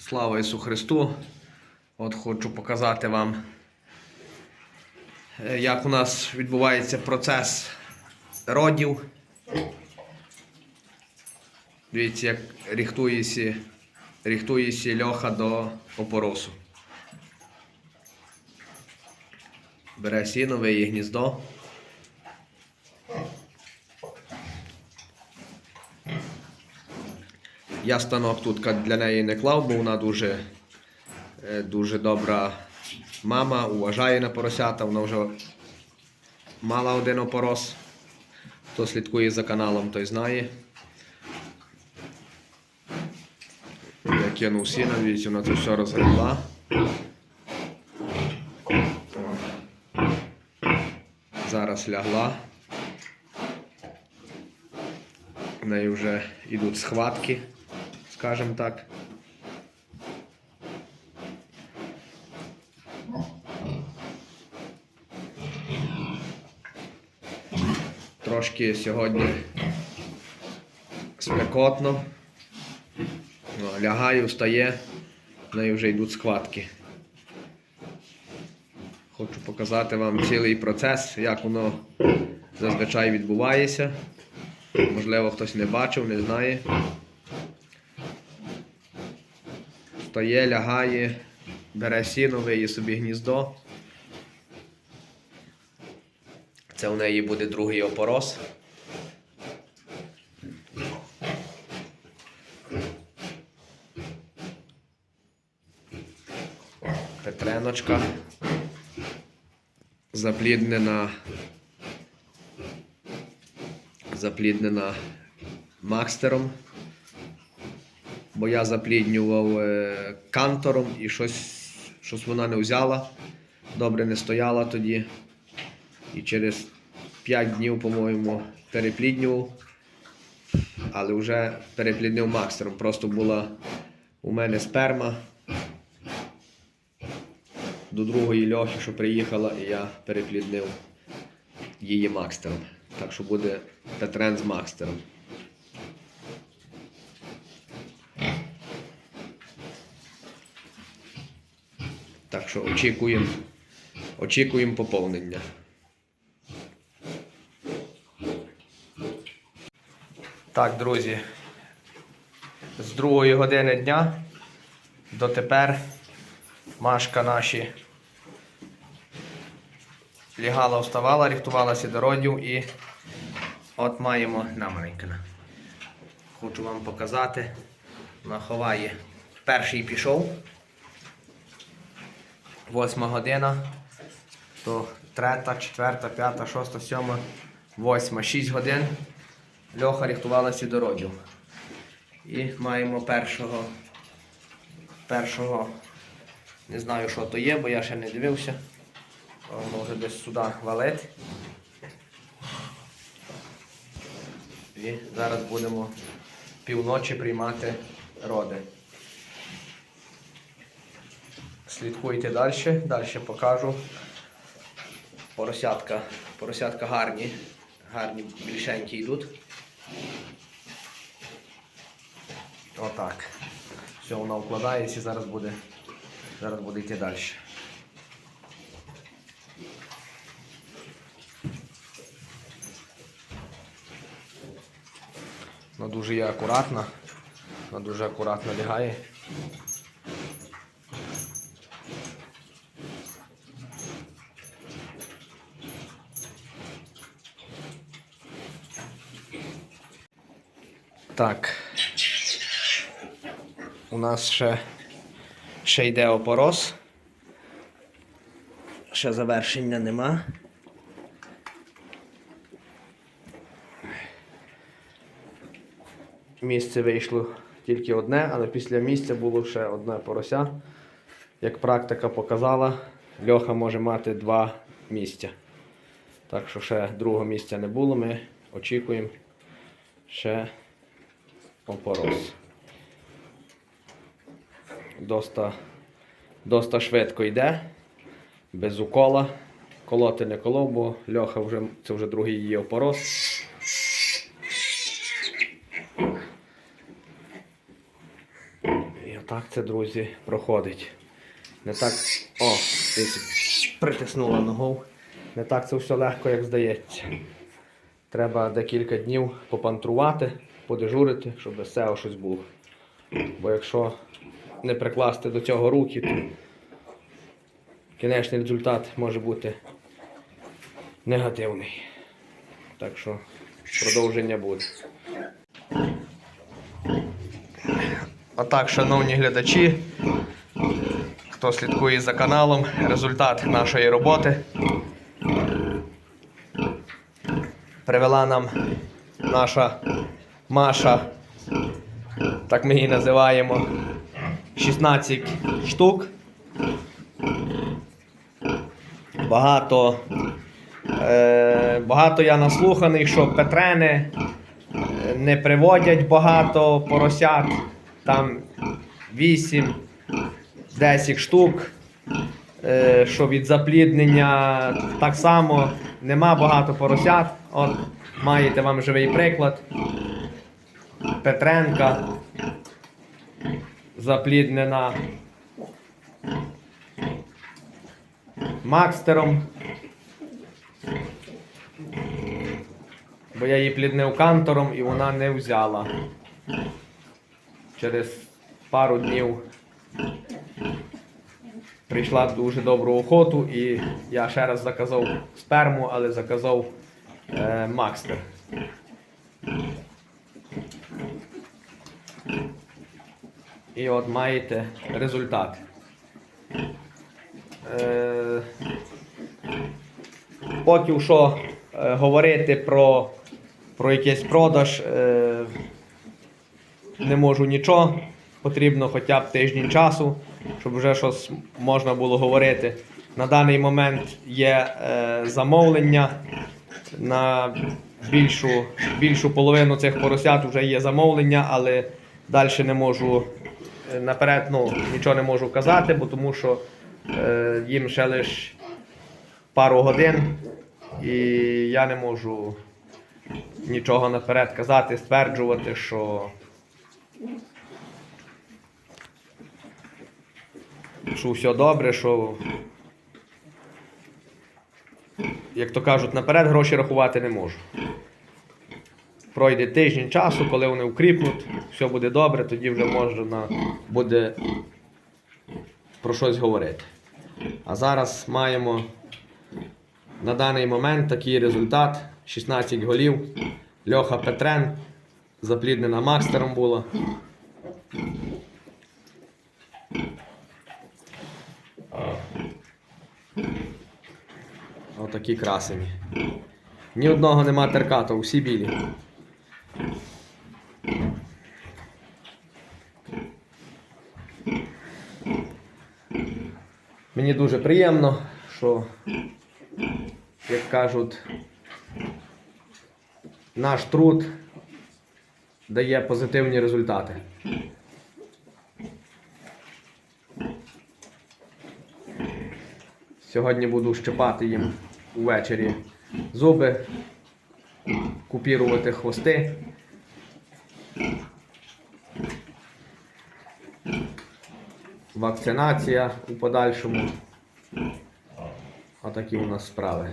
Слава Ісу Христу! От хочу показати вам, е, як у нас відбувається процес родів. Дивіться, як ріхтується, ріхтується льоха до опоросу. Бере сіно, виє гніздо. Я станок тут для неї не клав, бо вона дуже, е, дуже добра мама, уважає на поросята, вона вже мала один опорос. Хто слідкує за каналом, той знає. Я кинув сіна, дивіться, вона це все розгребла. Зараз лягла. В неї вже йдуть схватки, скажімо так. Трошки сьогодні спекотно. Ну, Лягаю, встає, в неї вже йдуть схватки. Хочу показати вам цілий процес, як воно зазвичай відбувається. Можливо, хтось не бачив, не знає. Встає, лягає, бере сіно, виє собі гніздо. Це у неї буде другий опорос. Петреночка. Запліднена. Запліднена Макстером. Бо я запліднював е, кантором і щось, щось вона не взяла. Добре не стояла тоді. І через 5 днів, по-моєму, перепліднював. Але вже перепліднив Макстером. Просто була у мене сперма до другої льохи, що приїхала, і я перепліднив її Макстером. Так що буде Петрен з Макстером. Що очікуємо, очікуємо поповнення. Так, друзі, з другої години дня дотепер Машка наші лягала, вставала, рихтувалася до родів і от маємо на маленькана. Хочу вам показати. Вона ховає. Перший пішов. Восьма година. То третя, четверта, п'ята, шоста, сьома, восьма, шість годин. Льоха рихтувалася до родів. І маємо першого. Першого. Не знаю, що то є, бо я ще не дивився. Вже десь сюди валить. І зараз будемо півночі приймати роди. Слідкуйте далі, далі покажу. Поросятка. Поросятка гарні. Гарні більшенькі йдуть. Отак. Все, воно вкладається і зараз буде, зараз буде йти далі. Вона дуже є акуратна. Вона дуже акуратно лягає. Так. У нас ще, ще йде опорос. Ще завершення нема. Місце вийшло тільки одне, але після місця було ще одне порося. Як практика показала, льоха може мати два місця. Так що ще другого місця не було, ми очікуємо ще опорос. Доста, доста швидко йде, без укола. Колоти не колов, бо льоха вже це вже другий її опорос. І отак це, друзі, проходить. Не так. О, притиснула ногою. Не так це все легко, як здається. Треба декілька днів попантрувати, подежурити, щоб без цього щось було. Бо якщо не прикласти до цього руки, то кінечний результат може бути негативний. Так що продовження буде. Отак, шановні глядачі, хто слідкує за каналом, результат нашої роботи. Привела нам наша Маша, так ми її називаємо, 16 штук. Багато, е, багато я наслуханий, що Петрени е, не приводять багато поросят, там 8, 10 штук. Е, що від запліднення так само нема багато поросят. От маєте вам живий приклад. Петренка запліднена Макстером. Бо я її пліднив кантором і вона не взяла. Через пару днів прийшла дуже добру охоту, і я ще раз заказав сперму, але заказав е, Макстер. І от маєте результат. Е, поки що е, говорити про, про якийсь продаж е, не можу нічого. Потрібно хоча б тиждень часу, щоб вже щось можна було говорити. На даний момент є е, замовлення на більшу, більшу половину цих поросят вже є замовлення, але далі не можу е, наперед ну, нічого не можу казати, бо тому що е, їм ще лише пару годин, і я не можу нічого наперед казати, стверджувати, що. що все добре, що, як то кажуть, наперед гроші рахувати не можу. Пройде тиждень часу, коли вони укріпнуть, все буде добре, тоді вже можна буде про щось говорити. А зараз маємо на даний момент такий результат: 16 голів. Льоха Петрен, запліднена Макстером була. Отакі красені. Ні одного нема теркату, усі білі. Мені дуже приємно, що, як кажуть, наш труд дає позитивні результати. Сьогодні буду щипати їм увечері зуби, купірувати хвости. Вакцинація у подальшому. Отакі у нас справи.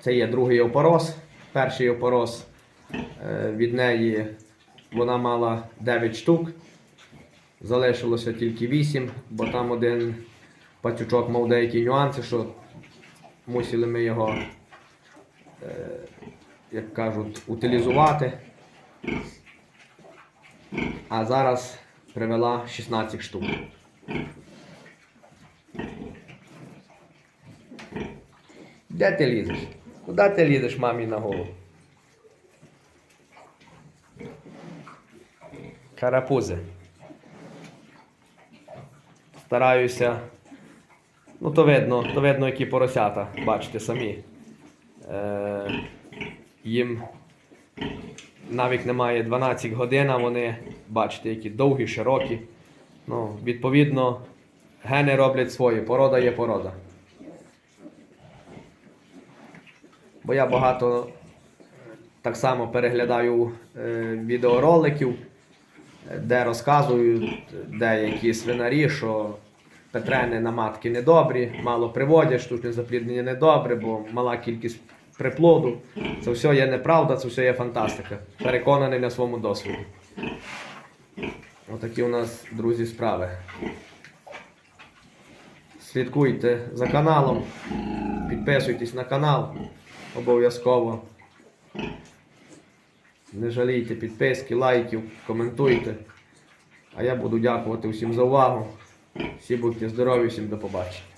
Це є другий опорос. Перший опорос е, від неї вона мала 9 штук. Залишилося тільки 8, бо там один патючок мав деякі нюанси, що мусили ми його, е, як кажуть, утилізувати. А зараз привела 16 штук. Де ти лізеш? Куди ти лізеш мамі на голову? Карапузи. Стараюся. Ну, то видно, то видно, які поросята, бачите самі. Е, їм навіть немає 12 годин, а вони, бачите, які довгі, широкі. Ну, відповідно, гени роблять свої, порода є порода. Бо я багато Так само переглядаю е, відеороликів, де розказують деякі свинарі, що Петрени на матки недобрі, мало приводять, штучне запліднення недобре, бо мала кількість приплоду. Це все є неправда, це все є фантастика. Переконаний на своєму досвіді. Отакі у нас, друзі, справи. Слідкуйте за каналом, підписуйтесь на канал обов'язково. Не жалійте підписки, лайків, коментуйте. А я буду дякувати всім за увагу. Всі будьте здорові, всім до побачення.